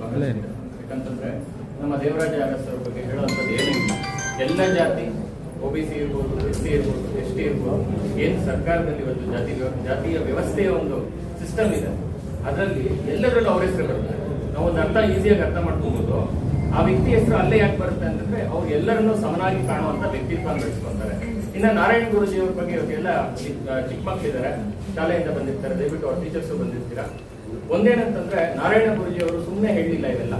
ಯಾಕಂತಂದ್ರೆ ನಮ್ಮ ದೇವರಾಜ ಅರಸರ ಬಗ್ಗೆ ಹೇಳುವಂಥದ್ದು ಏನೂ ಇಲ್ಲ ಎಲ್ಲ ಜಾತಿ ಒ ಬಿ ಸಿ ಇರ್ಬೋದು ಎಸ್ ಸಿ ಇರ್ಬೋದು ಎಸ್ ಟಿ ಇರ್ಬೋದು ಏನು ಸರ್ಕಾರದಲ್ಲಿ ಒಂದು ಜಾತಿ ಜಾತಿಯ ವ್ಯವಸ್ಥೆಯ ಒಂದು ಸಿಸ್ಟಮ್ ಇದೆ. ಅದರಲ್ಲಿ ಎಲ್ಲರಲ್ಲೂ ಅವ್ರ ಹೆಸರು ಬರುತ್ತೆ. ನಾವು ಒಂದು ಅರ್ಥ ಈಸಿಯಾಗಿ ಅರ್ಥ ಮಾಡ್ಕೊಬೋದು. ಆ ವ್ಯಕ್ತಿ ಹೆಸರು ಅಲ್ಲೇ ಯಾಕೆ ಬರುತ್ತೆ ಅಂತಂದ್ರೆ ಅವ್ರು ಎಲ್ಲರನ್ನೂ ಸಮನಾಗಿ ಕಾಣುವಂತ ವ್ಯಕ್ತಿತ್ವ ಬೆಳೆಸ್ಕೊಂತಾರೆ ಇನ್ನು ನಾರಾಯಣ ಗುರುಜಿ ಅವ್ರ ಬಗ್ಗೆ ಇವತ್ತೆಲ್ಲ ಚಿಕ್ಕ ಚಿಕ್ಕ ಮಕ್ಕಳಿದ್ದಾರೆ ಶಾಲೆಯಿಂದ ಬಂದಿರ್ತಾರೆ. ದಯವಿಟ್ಟು ಅವ್ರ ಟೀಚರ್ಸು ಬಂದಿರ್ತೀರಾ? ಒಂದೇನಂತಂದ್ರೆ ನಾರಾಯಣ ಗುರುಜಿ ಅವರು ಸುಮ್ಮನೆ ಹೇಳಿಲ್ಲ ಇವೆಲ್ಲ.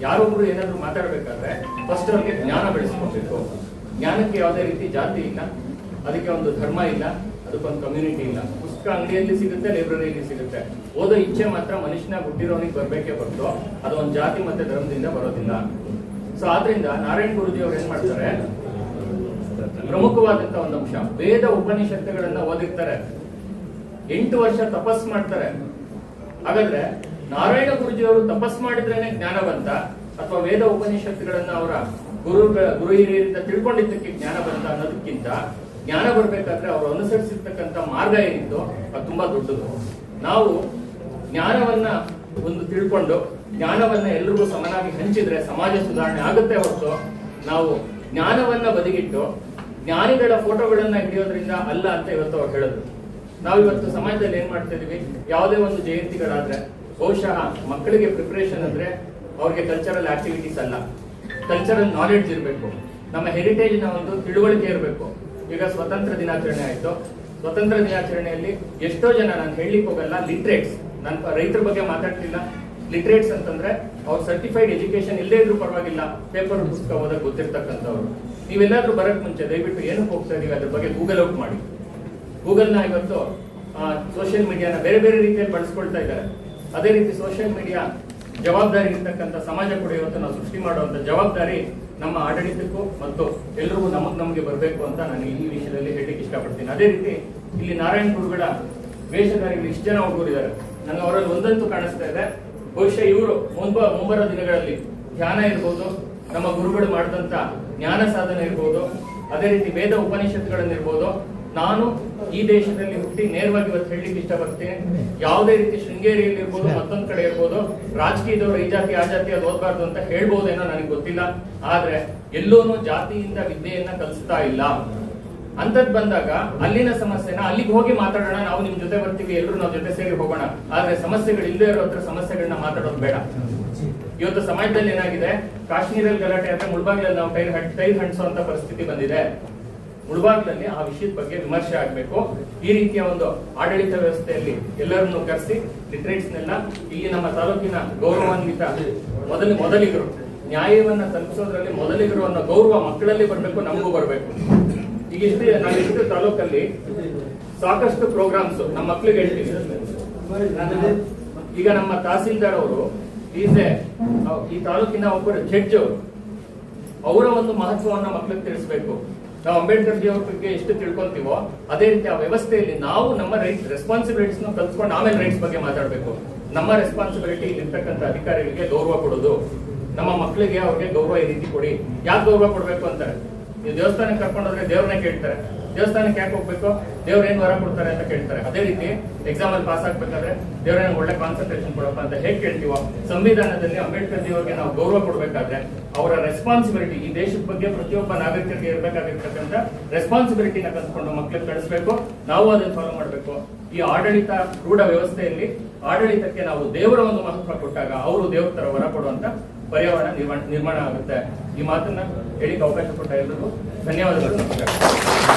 ಯಾರೊಬ್ರು ಏನಾದ್ರು ಮಾತಾಡ್ಬೇಕಾದ್ರೆ ಫಸ್ಟ್ ಅವ್ರಿಗೆ ಜ್ಞಾನ ಬೆಳೆಸ್ಕೊಬೇಕು. ಜ್ಞಾನಕ್ಕೆ ಯಾವುದೇ ರೀತಿ ಜಾತಿ ಇಲ್ಲ. ಅದಕ್ಕೆ ಒಂದು ಧರ್ಮ ಇಲ್ಲ. ಅದಕ್ಕೊಂದು ಕಮ್ಯುನಿಟಿ ಇಲ್ಲ. ಪುಸ್ತಕ ಅಂಗಡಿಯಲ್ಲಿ ಸಿಗುತ್ತೆ ಲೈಬ್ರರಿಯಲ್ಲಿ ಸಿಗುತ್ತೆ. ಓದೋ ಇಚ್ಛೆ ಮಾತ್ರ ಮನುಷ್ಯನ ಹುಟ್ಟಿರೋನಿಗೆ ಬರ್ಬೇಕೇ ಬರ್ತು ಅದು ಒಂದು ಜಾತಿ ಮತ್ತೆ ಧರ್ಮದಿಂದ ಬರೋದಿಲ್ಲ. ಸೊ ಆದ್ರಿಂದ ನಾರಾಯಣ ಗುರುಜಿ ಅವ್ರು ಏನ್ ಮಾಡ್ತಾರೆ? ಪ್ರಮುಖವಾದಂತ ಒಂದು ಅಂಶ. ವೇದ ಉಪನಿಷತ್ತುಗಳನ್ನ ಓದಿರ್ತಾರೆ. ಎಂಟು ವರ್ಷ ತಪಸ್ ಮಾಡ್ತಾರೆ. ಹಾಗಾದ್ರೆ ನಾರಾಯಣ ಗುರುಜಿಯವರು ತಪಸ್ ಮಾಡಿದ್ರೇನೆ ಜ್ಞಾನವಂತ ಅಥವಾ ವೇದ ಉಪನಿಷತ್ತುಗಳನ್ನ ಅವರ ಗುರು ಗುರು ಹಿರಿಯರಿಂದ ತಿಳ್ಕೊಂಡಿದ್ದಕ್ಕೆ ಜ್ಞಾನ ಬಂತ ಅನ್ನೋದಕ್ಕಿಂತ ಜ್ಞಾನ ಬರ್ಬೇಕಾದ್ರೆ ಅವರು ಅನುಸರಿಸಿರ್ತಕ್ಕಂಥ ಮಾರ್ಗ ಏನಿತ್ತು ಅದು ತುಂಬಾ ದೊಡ್ಡದು. ನಾವು ಜ್ಞಾನವನ್ನ ಒಂದು ತಿಳ್ಕೊಂಡು ಜ್ಞಾನವನ್ನ ಎಲ್ರಿಗೂ ಸಮನಾಗಿ ಹಂಚಿದ್ರೆ ಸಮಾಜ ಸುಧಾರಣೆ ಆಗುತ್ತೆ ಹೊರತು ನಾವು ಜ್ಞಾನವನ್ನ ಬದಿಗಿಟ್ಟು ಜ್ಞಾನಿಗಳ ಫೋಟೋಗಳನ್ನ ಹಿಡಿಯೋದ್ರಿಂದ ಅಲ್ಲ ಅಂತ ಇವತ್ತು ಅವ್ರು ಹೇಳಿದ್ರು ನಾವು ಇವತ್ತು ಸಮಾಜದಲ್ಲಿ ಏನ್ ಮಾಡ್ತಾ ಇದೀವಿ? ಯಾವುದೇ ಒಂದು ಜಯಂತಿಗಳಾದ್ರೆ, ಬಹುಶಃ ಮಕ್ಕಳಿಗೆ ಪ್ರಿಪರೇಷನ್ ಅಂದ್ರೆ ಅವ್ರಿಗೆ ಕಲ್ಚರಲ್ ಆಕ್ಟಿವಿಟೀಸ್ ಅಲ್ಲ. ಕಲ್ಚರಲ್ ನಾಲೆಡ್ಜ್ ಇರಬೇಕು. ನಮ್ಮ ಹೆರಿಟೇಜ್ನ ಒಂದು ತಿಳುವಳಿಕೆ ಇರಬೇಕು. ಈಗ ಸ್ವತಂತ್ರ ದಿನಾಚರಣೆ ಆಯ್ತು. ಸ್ವತಂತ್ರ ದಿನಾಚರಣೆಯಲ್ಲಿ ಎಷ್ಟೋ ಜನ, ನಾನು ಹೇಳಲಿಕ್ಕೆ ಹೋಗಲ್ಲ ಲಿಟ್ರೇಟ್ಸ್ ನಾನು ರೈತರ ಬಗ್ಗೆ ಮಾತಾಡ್ತಿಲ್ಲ. ಲಿಟ್ರೇಟ್ಸ್ ಅಂತಂದ್ರೆ ಅವ್ರು ಸರ್ಟಿಫೈಡ್ ಎಜುಕೇಶನ್ ಇಲ್ಲೇ ಇದ್ರೂ ಪರವಾಗಿಲ್ಲ. ಪೇಪರ್ ಪುಸ್ತಕ ಓದಕ್ಕೆ ಗೊತ್ತಿರ್ತಕ್ಕಂಥವ್ರು. ನೀವೆಲ್ಲಾದ್ರೂ ಬರಕ್ ಮುಂಚೆ ದಯವಿಟ್ಟು ಏನಕ್ಕೆ ಹೋಗ್ತಾ ಇದೀವಿ? ಅದ್ರ ಬಗ್ಗೆ ಗೂಗಲ್ ಔಟ್ ಮಾಡಿ. ಗೂಗಲ್ನ ಇವತ್ತು ಸೋಷಿಯಲ್ ಮೀಡಿಯಾನ ಬೇರೆ ಬೇರೆ ರೀತಿಯಲ್ಲಿ ಬಳಸ್ಕೊಳ್ತಾ ಇದ್ದಾರೆ. ಅದೇ ರೀತಿ ಸೋಷಿಯಲ್ ಮೀಡಿಯಾ ಜವಾಬ್ದಾರಿ ಇರ್ತಕ್ಕಂಥ ಸಮಾಜ ಕೂಡ ಇವತ್ತು ನಾವು ಸೃಷ್ಟಿ ಮಾಡುವಂತ ಜವಾಬ್ದಾರಿ ನಮ್ಮ ಆಡಳಿತಕ್ಕೂ ಮತ್ತು ಎಲ್ಲರಿಗೂ ನಮಗ್ ನಮಗೆ ಬರಬೇಕು ಅಂತ ನಾನು ಈ ವಿಷಯದಲ್ಲಿ ಹೇಳಲಿಕ್ಕೆ ಇಷ್ಟಪಡ್ತೀನಿ. ಅದೇ ರೀತಿ ಇಲ್ಲಿ ನಾರಾಯಣ್ ಗುರುಗಳ ವೇಷಧಾರಿಗಳು ಇಷ್ಟು ಜನ ಹುಡುಗರಿದ್ದಾರೆ. ನನಗೆ ಅವರಲ್ಲಿ ಒಂದಂತೂ ಕಾಣಿಸ್ತಾ ಇದೆ. ಬಹುಶಃ ಇವರು ಮುಂಬ ಮುಂಬರೋ ದಿನಗಳಲ್ಲಿ ಧ್ಯಾನ ಇರ್ಬೋದು, ನಮ್ಮ ಗುರುಗಳು ಮಾಡಿದಂತ ಜ್ಞಾನ ಸಾಧನೆ ಇರ್ಬೋದು, ಅದೇ ರೀತಿ ವೇದ ಉಪನಿಷತ್ತುಗಳನ್ನಿರ್ಬೋದು ನಾನು ಈ ದೇಶದಲ್ಲಿ ಹುಟ್ಟಿ ನೇರವಾಗಿ ಇವತ್ತು ಹೇಳಲಿಕ್ಕೆ ಇಷ್ಟಪಡ್ತೀನಿ. ಯಾವುದೇ ರೀತಿ ಶೃಂಗೇರಿಯಲ್ಲಿ ಇರ್ಬೋದು ಮತ್ತೊಂದ್ ಕಡೆ ಇರ್ಬೋದು ರಾಜಕೀಯದವರು ಈ ಜಾತಿ ಆ ಜಾತಿ ಅದು ಓದ್ಬಾರ್ದು ಅಂತ ಹೇಳ್ಬೋದೇನೋ ನನಗೆ ಗೊತ್ತಿಲ್ಲ. ಆದ್ರೆ ಎಲ್ಲೋನು ಜಾತಿಯಿಂದ ವಿದ್ಯೆಯನ್ನ ಕಲಿಸ್ತಾ ಇಲ್ಲ. ಅಂತದ್ ಬಂದಾಗ ಅಲ್ಲಿನ ಸಮಸ್ಯೆನ ಅಲ್ಲಿಗೆ ಹೋಗಿ ಮಾತಾಡೋಣ ನಾವು ನಿಮ್ ಜೊತೆ ಬರ್ತೀವಿ ಎಲ್ಲರೂ ನಾವು ಜೊತೆ ಸೇರಿ ಹೋಗೋಣ. ಆದ್ರೆ ಸಮಸ್ಯೆಗಳು ಇಲ್ಲದೆ ಇರೋ ಹತ್ರ ಸಮಸ್ಯೆಗಳನ್ನ ಮಾತಾಡೋದು ಬೇಡ. ಇವತ್ತು ಸಮಾಜದಲ್ಲಿ ಏನಾಗಿದೆ ಕಾಶ್ಮೀರಲ್ಲಿ ಗಲಾಟೆ ಆದ್ರೆ ಮುಳ್ಬಾಗ್ಲಲ್ಲಿ ನಾವು ಟೈರ್ ಹಟ್ ಟೈರ್ ಅಂತ ಪರಿಸ್ಥಿತಿ ಬಂದಿದೆ. ಮುಳ್ಬಾಗ್ಲಲ್ಲಿ ಆ ವಿಷಯದ ಬಗ್ಗೆ ವಿಮರ್ಶೆ ಆಗಬೇಕು. ಈ ರೀತಿಯ ಒಂದು ಆಡಳಿತ ವ್ಯವಸ್ಥೆಯಲ್ಲಿ ಎಲ್ಲರನ್ನು ಕರೆಸಿ, ಲಿಟ್ರೇಟ್ಸ್ನೆಲ್ಲ ಇಲ್ಲಿ ನಮ್ಮ ತಾಲೂಕಿನ ಗೌರವಾನ್ವಿತ ಮೊದಲ, ಮೊದಲಿಗರು, ನ್ಯಾಯವನ್ನ ತಲುಪಿಸೋದ್ರಲ್ಲಿ ಮೊದಲಿಗರು ಅನ್ನೋ ಗೌರವ ಮಕ್ಕಳಲ್ಲಿ ಬರಬೇಕು, ನಮಗೂ ಬರಬೇಕು. ಈಗ ಇಷ್ಟೇ, ನಾವು ಇಷ್ಟು ತಾಲೂಕಲ್ಲಿ ಸಾಕಷ್ಟು ಪ್ರೋಗ್ರಾಮ್ಸ್ ನಮ್ಮ ಮಕ್ಕಳಿಗೆ ಹೇಳ್ತೀವಿ. ಈಗ ನಮ್ಮ ತಹಸೀಲ್ದಾರ್ ಅವರು, ಈಸೆ ಈ ತಾಲೂಕಿನ ಒಬ್ಬರು ಜಡ್ಜ್ ಅವರು, ಅವರ ಒಂದು ಮಹತ್ವವನ್ನ ಮಕ್ಕಳಿಗೆ ತಿಳಿಸ್ಬೇಕು. ನಾವು ಅಂಬೇಡ್ಕರ್ ಜಿ ಅವ್ರ ಬಗ್ಗೆ ಎಷ್ಟು ತಿಳ್ಕೊಂತೀವೋ ಅದೇ ರೀತಿ ಆ ವ್ಯವಸ್ಥೆಯಲ್ಲಿ ನಾವು ನಮ್ಮ ರೈಟ್ ರೆಸ್ಪಾನ್ಸಿಬಿಲಿಟೀಸ್ ಕಲ್ತ್ಕೊಂಡು ಆಮೇಲೆ ರೈಟ್ಸ್ ಬಗ್ಗೆ ಮಾತಾಡಬೇಕು. ನಮ್ಮ ರೆಸ್ಪಾನ್ಸಿಬಿಲಿಟಿ ಇರ್ತಕ್ಕಂಥ ಅಧಿಕಾರಿಗಳಿಗೆ ಗೌರವ ಕೊಡೋದು. ನಮ್ಮ ಮಕ್ಕಳಿಗೆ ಅವ್ರಿಗೆ ಗೌರವ ಈ ರೀತಿ ಕೊಡಿ. ಯಾಕೆ ಗೌರವ ಕೊಡಬೇಕು ಅಂತಾರೆ? ದೇವಸ್ಥಾನಕ್ಕೆ ಕರ್ಕೊಂಡೋದ್ರೆ ದೇವ್ರನ್ನ ಕೇಳ್ತಾರೆ. ದೇವಸ್ಥಾನಕ್ಕೆ ಯಾಕೆ ಹೋಗ್ಬೇಕು? ದೇವ್ರ ಏನ್ ವರ ಕೊಡ್ತಾರೆ ಅಂತ ಕೇಳ್ತಾರೆ. ಅದೇ ರೀತಿ ಎಕ್ಸಾಮ್ ಅಲ್ಲಿ ಪಾಸ್ ಆಗ್ಬೇಕಾದ್ರೆ ದೇವ್ರ ಒಳ್ಳೆ ಕಾನ್ಸಂಟ್ರೇಷನ್ ಕೊಡಪ್ಪ ಅಂತ ಹೇಗೆ ಕೇಳ್ತೀವೋ, ಸಂವಿಧಾನದಲ್ಲಿ ಅಂಬೇಡ್ಕರ್ ದೇವರಿಗೆ ನಾವು ಗೌರವ ಕೊಡಬೇಕಾದ್ರೆ ಅವರ ರೆಸ್ಪಾನ್ಸಿಬಿಲಿಟಿ ಈ ದೇಶದ ಬಗ್ಗೆ ಪ್ರತಿಯೊಬ್ಬ ನಾಗರಿಕರಿಗೆ ಇರಬೇಕಾಗಿರ್ತಕ್ಕಂಥ ರೆಸ್ಪಾನ್ಸಿಬಿಲಿಟಿನ ಕಲ್ತ್ಕೊಂಡು ಮಕ್ಕಳಿಗೆ ಕಳಿಸ್ಬೇಕು, ನಾವು ಅದನ್ನ ಫಾಲೋ ಮಾಡಬೇಕು. ಈ ಆಡಳಿತ ರೂಢ ವ್ಯವಸ್ಥೆಯಲ್ಲಿ ಆಡಳಿತಕ್ಕೆ ನಾವು ದೇವರ ಒಂದು ಮಹತ್ವ ಕೊಟ್ಟಾಗ ಅವರು ದೇವ್ರ ತರ ವರ ಕೊಡುವಂತ ಪರ್ಯಾವರಣ ನಿರ್ಮಾಣ ಆಗುತ್ತೆ. ಈ ಮಾತನ್ನ ಹೇಳಿಕ್ಕೆ ಅವಕಾಶ ಕೊಟ್ಟ ಎಲ್ಲರಿಗೂ ಧನ್ಯವಾದಗಳು.